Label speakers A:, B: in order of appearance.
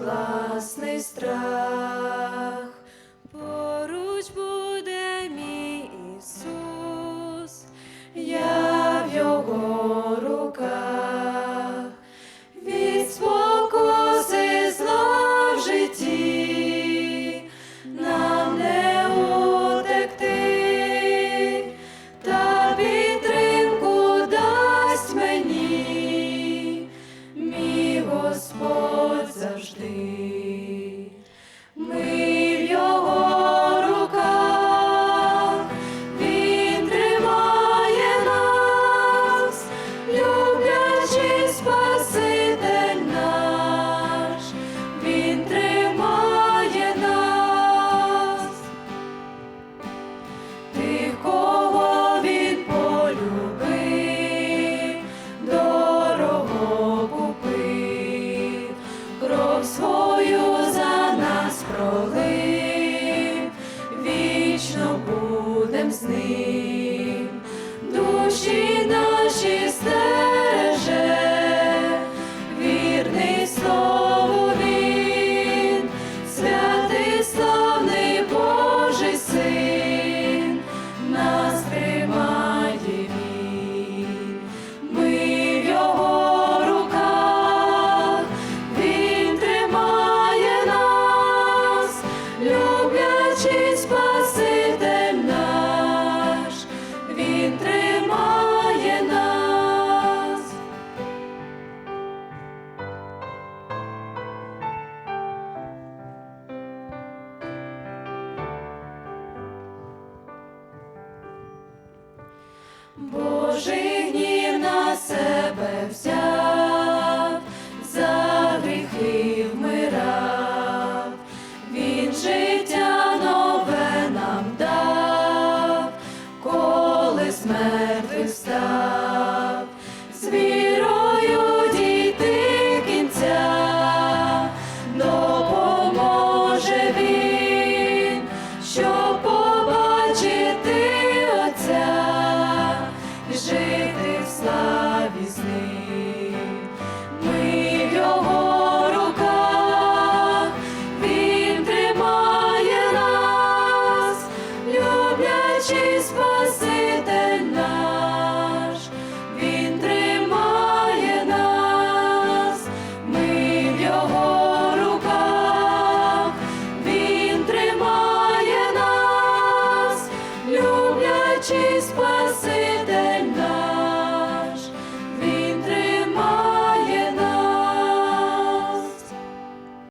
A: власний страх, поруч буде мій Ісус, я в Його руках, від спокуси зла в житті, нам не утекти, та підтримку дасть мені, мій Господь. вічно будем з ним. Божий. славі з його руках, він тримає нас, люблячий спаси.